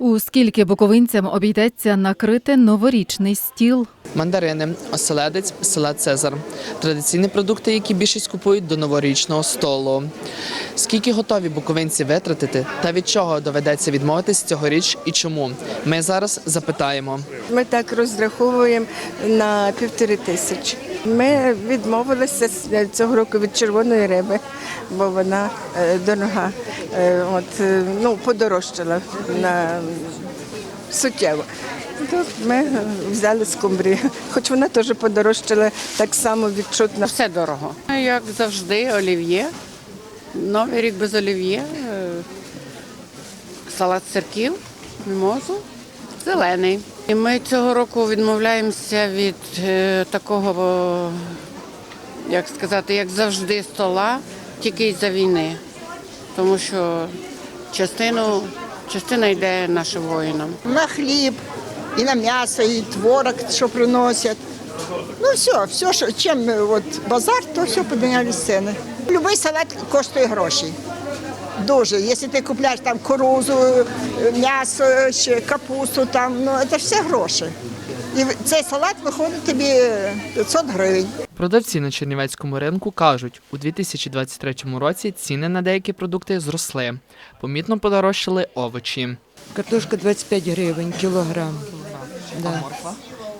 У скільки буковинцям обійдеться накрити новорічний стіл? Мандарини, оселедець, салат Цезар. Традиційні продукти, які більшість купують до новорічного столу. Скільки готові буковинці витратити та від чого доведеться відмовитись цьогоріч і чому? Ми зараз запитаємо. Ми так розраховуємо на півтори тисячі. Ми відмовилися цього року від червоної риби, бо вона е, дорога. Е, От, е, ну, подорожчала на суттєво. То ми е, взяли скумбрію, хоч вона теж подорожчала так само відчутно. Все дорого. Як завжди, олів'є. Новий рік без олів'є. е, Салат сирків, мімозу, зелений. І ми цього року відмовляємося від е, такого, як сказати, як завжди, стола, тільки із-за війни. Тому що частину, частина йде нашим воїнам. на хліб, і на м'ясо, і творог, що приносять. Ну все, все, що чим от базар, то все підняли ціни. Любий салат коштує гроші. Дуже. Якщо ти купляєш там кукурузу, е, м'ясо, ще капусту, там, ну це все гроші. І цей салат виходить тобі 500 гривень. Продавці на Чернівецькому ринку кажуть, у 2023 році ціни на деякі продукти зросли. Помітно подорожчали овочі. Картошка 25 гривень кілограм. Да.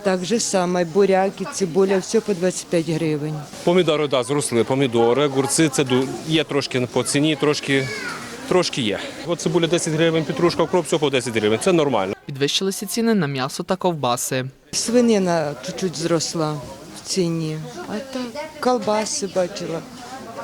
Так же саме, буряки, цибуля, все по 25 гривень. Помідори, да, зросли. Помідори, огурці це є трошки по ціні, трошки, трошки є. От цибуля 10 гривень, петрушка, укроп, все по 10 гривень. Це нормально. Підвищилися ціни на м'ясо та ковбаси. Свинина чуть-чуть зросла в ціні. А так, колбаси бачила,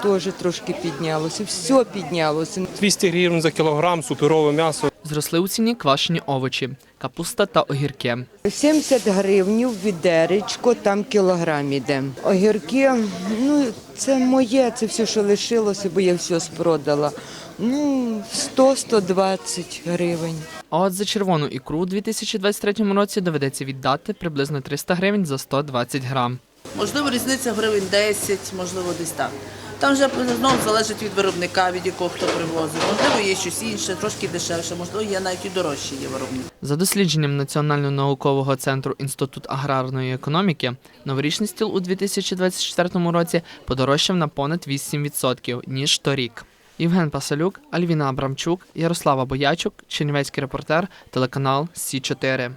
теж трошки піднялося. Все піднялося. 200 гривень за кілограм, суперове м'ясо. Зросли у ціні квашені овочі, капуста та огірки. 70 гривнів відеречко, там кілограм іде. Огірки, ну це моє, це все, що лишилося, бо я все спродала. Ну, 100-120 гривень. А от за червону ікру у 2023 році доведеться віддати приблизно 300 гривень за 120 грам. Можливо, різниця гривень 10, можливо, десь так. Там вже знову залежить від виробника, від якого хто привозить. Можливо, є щось інше, трошки дешевше, можливо, є навіть і дорожчі є виробник. За дослідженням Національного наукового центру Інститут аграрної економіки, новорічний стіл у 2024 році подорожчав на понад 8% ніж торік. Євген Пасалюк, Альвіна Абрамчук, Ярослава Боячук, Чернівецький репортер, телеканал Сі 4